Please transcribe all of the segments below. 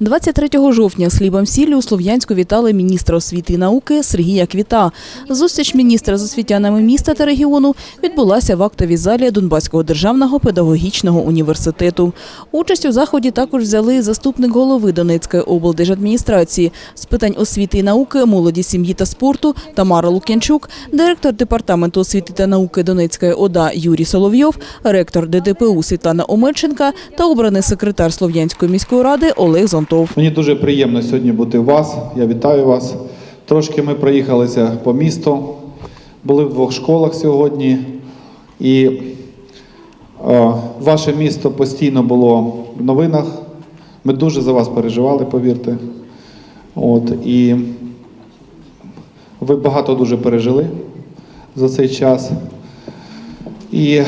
23 жовтня з хлібом сіллю у Слов'янську вітали міністра освіти і науки Сергія Квіта. Зустріч міністра з освітянами міста та регіону відбулася в актовій залі Донбаського державного педагогічного університету. Участь у заході також взяли заступник голови Донецької облдержадміністрації з питань освіти і науки, молоді, сім'ї та спорту Тамара Лук'янчук, директор департаменту освіти та науки Донецької ОДА Юрій Соловйов, ректор ДДПУ Світлана Омельченка та обраний секретар Слов'янської міської ради Олег Зонтов. Мені дуже приємно сьогодні бути у вас. Я вітаю вас. Трошки ми проїхалися по місту, були в двох школах сьогодні, і е, ваше місто постійно було в новинах. Ми дуже за вас переживали, повірте. От, і ви багато дуже пережили за цей час. І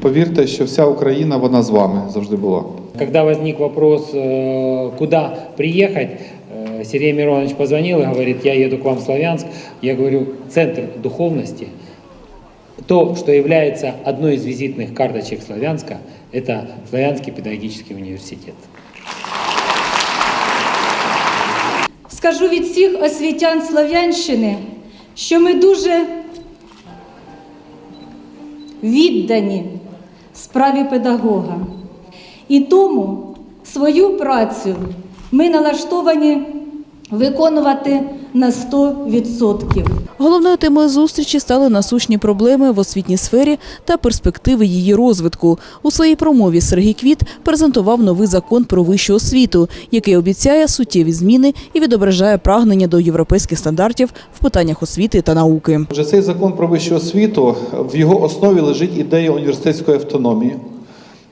повірте, що вся Україна вона з вами завжди була. Когда возник вопрос, э, куда приехать, э, Сергей Миронович позвонил и говорит, я еду к вам в Славянск. Я говорю, центр духовности, то, что является одной из визитных карточек Славянска, это Славянский педагогический университет. Скажу від всіх освітян Слов'янщини, що ми дуже віддані справі педагога. І тому свою працю ми налаштовані виконувати на 100%. Головною темою зустрічі стали насущні проблеми в освітній сфері та перспективи її розвитку. У своїй промові Сергій Квіт презентував новий закон про вищу освіту, який обіцяє суттєві зміни і відображає прагнення до європейських стандартів в питаннях освіти та науки. Вже цей закон про вищу освіту в його основі лежить ідея університетської автономії.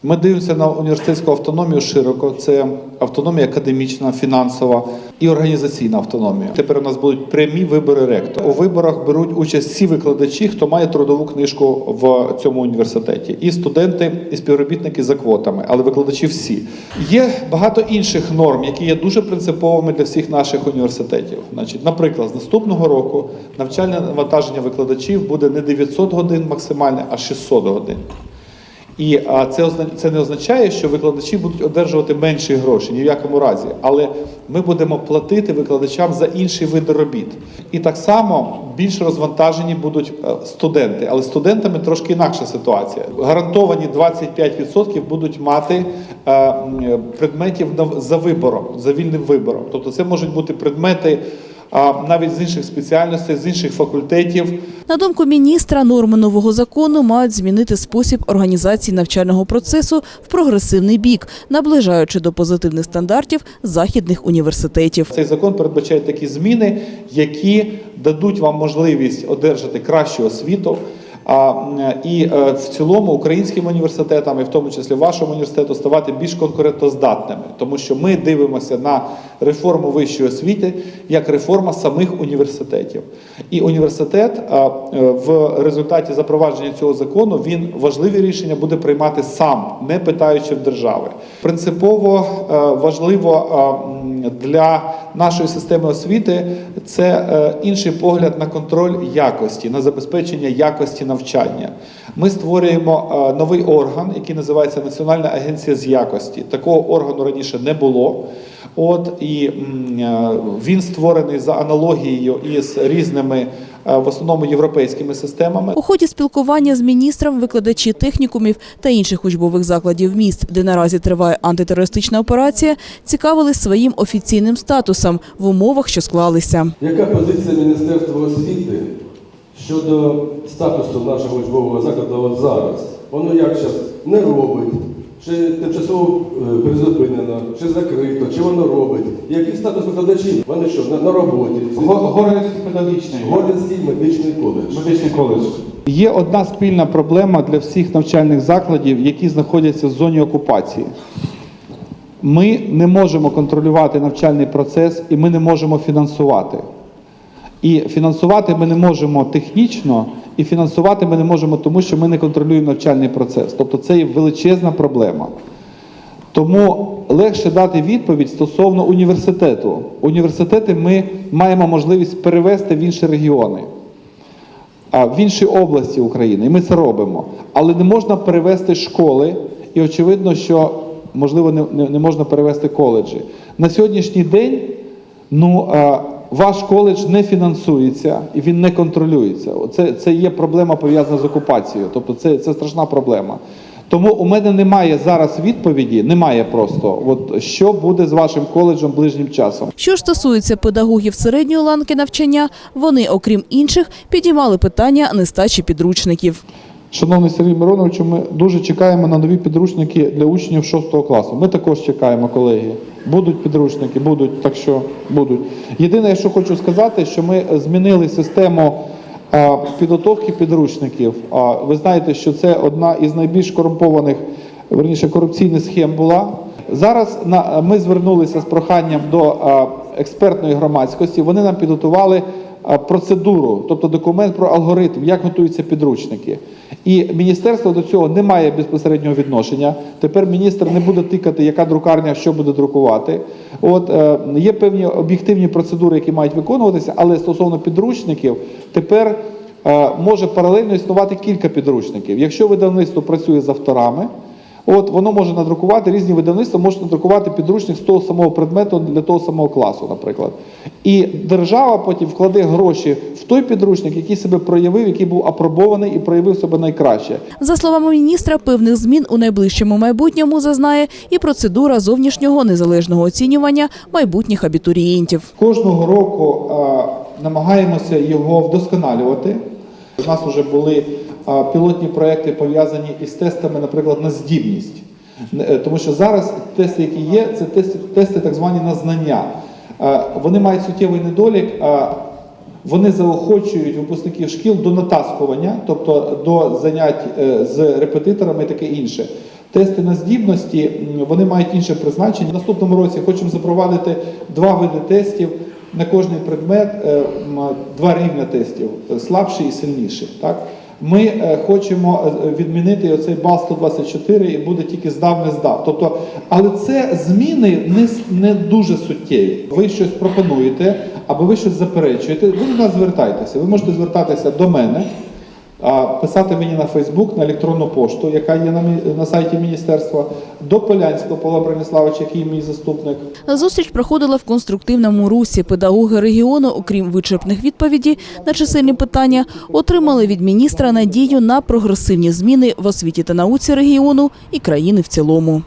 Ми дивимося на університетську автономію широко. Це автономія академічна, фінансова і організаційна автономія. Тепер у нас будуть прямі вибори ректора. У виборах беруть участь всі викладачі, хто має трудову книжку в цьому університеті, і студенти, і співробітники за квотами, але викладачі всі. Є багато інших норм, які є дуже принциповими для всіх наших університетів. Значить, наприклад, з наступного року навчальне навантаження викладачів буде не 900 годин максимальне, а 600 годин. І а, це це не означає, що викладачі будуть одержувати менші гроші ні в якому разі, але ми будемо платити викладачам за інші види робіт. І так само більш розвантажені будуть е, студенти, але студентами трошки інакша ситуація. Гарантовані 25% будуть мати е, предметів за вибором, за вільним вибором. Тобто це можуть бути предмети навіть з інших спеціальностей, з інших факультетів. На думку міністра, норми нового закону мають змінити спосіб організації навчального процесу в прогресивний бік, наближаючи до позитивних стандартів західних університетів. Цей закон передбачає такі зміни, які дадуть вам можливість одержати кращу освіту. А, і е, в цілому українським університетам, і в тому числі вашому університету, ставати більш конкурентоздатними, тому що ми дивимося на реформу вищої освіти як реформа самих університетів. І університет е, в результаті запровадження цього закону він важливі рішення буде приймати сам, не питаючи в держави. Принципово е, важливо для нашої системи освіти це е, інший погляд на контроль якості, на забезпечення якості навчання. Ми створюємо е, новий орган, який називається Національна агенція з якості. Такого органу раніше не було. От і е, він створений за аналогією із різними е, в основному європейськими системами. У ході спілкування з міністром викладачі технікумів та інших учбових закладів міст, де наразі триває антитерористична операція, цікавились своїм офіційним статусом в умовах, що склалися. Яка позиція Міністерства освіти щодо статусу нашого учбового закладу от зараз? Воно як зараз не робить, чи тимчасово е, призупинено, чи закрито, чи воно робить? Який статус викладачів? Вони що, на, на роботі? Городський педагогічний. Гордінський медичний коледж. Медичний коледж. Є одна спільна проблема для всіх навчальних закладів, які знаходяться в зоні окупації. Ми не можемо контролювати навчальний процес і ми не можемо фінансувати. І фінансувати ми не можемо технічно, і фінансувати ми не можемо, тому що ми не контролюємо навчальний процес. Тобто це є величезна проблема. Тому легше дати відповідь стосовно університету. Університети ми маємо можливість перевести в інші регіони, в інші області України, і ми це робимо. Але не можна перевести школи, і очевидно, що можливо не, можна перевести коледжі. На сьогоднішній день ну, ваш коледж не фінансується і він не контролюється. Це, це є проблема пов'язана з окупацією. Тобто це, це страшна проблема. Тому у мене немає зараз відповіді, немає просто, от, що буде з вашим коледжем ближнім часом. Що ж стосується педагогів середньої ланки навчання, вони, окрім інших, підіймали питання нестачі підручників. Шановний Сергій Мироновичу, ми дуже чекаємо на нові підручники для учнів 6 класу. Ми також чекаємо, колеги. Будуть підручники, будуть, так що будуть. Єдине, що хочу сказати, що ми змінили систему підготовки підручників. Ви знаєте, що це одна із найбільш корумпованих, верніше корупційних схем була. Зараз ми звернулися з проханням до експертної громадськості. Вони нам підготували процедуру, тобто документ про алгоритм, як готуються підручники. І міністерство до цього не має безпосереднього відношення. Тепер міністр не буде тикати, яка друкарня що буде друкувати. От е, є певні об'єктивні процедури, які мають виконуватися, але стосовно підручників, тепер е, може паралельно існувати кілька підручників. Якщо видавництво працює з авторами. От воно може надрукувати різні видавництва, можуть надрукувати підручник з того самого предмету для того самого класу, наприклад. І держава потім вкладе гроші в той підручник, який себе проявив, який був апробований і проявив себе найкраще. За словами міністра, певних змін у найближчому майбутньому зазнає і процедура зовнішнього незалежного оцінювання майбутніх абітурієнтів. Кожного року е, намагаємося його вдосконалювати. У нас вже були пілотні проекти пов'язані із тестами, наприклад, на здібність. Е, Тому що зараз тести, які є, це тести, тести так звані на знання. Е, Вони мають суттєвий недолік. е, Вони заохочують випускників шкіл до натаскування, тобто до занять з репетиторами і таке інше. Тести на здібності вони мають інше призначення. В наступному році хочемо запровадити два види тестів на кожний предмет, два рівня тестів слабший і сильніший. Так? Ми е, хочемо е, відмінити оцей бал 124 і буде тільки здав, не здав. Тобто, але це зміни не, не дуже суттєві. Ви щось пропонуєте або ви щось заперечуєте. Ви до нас звертайтеся. Ви можете звертатися до мене, а, писати мені на Фейсбук, на електронну пошту, яка є на, на сайті міністерства, до Полянського Павла Брониславовича, який мій заступник. Зустріч проходила в конструктивному русі. Педагоги регіону, окрім вичерпних відповідей на чисельні питання, отримали від міністра надію на прогресивні зміни в освіті та науці регіону і країни в цілому.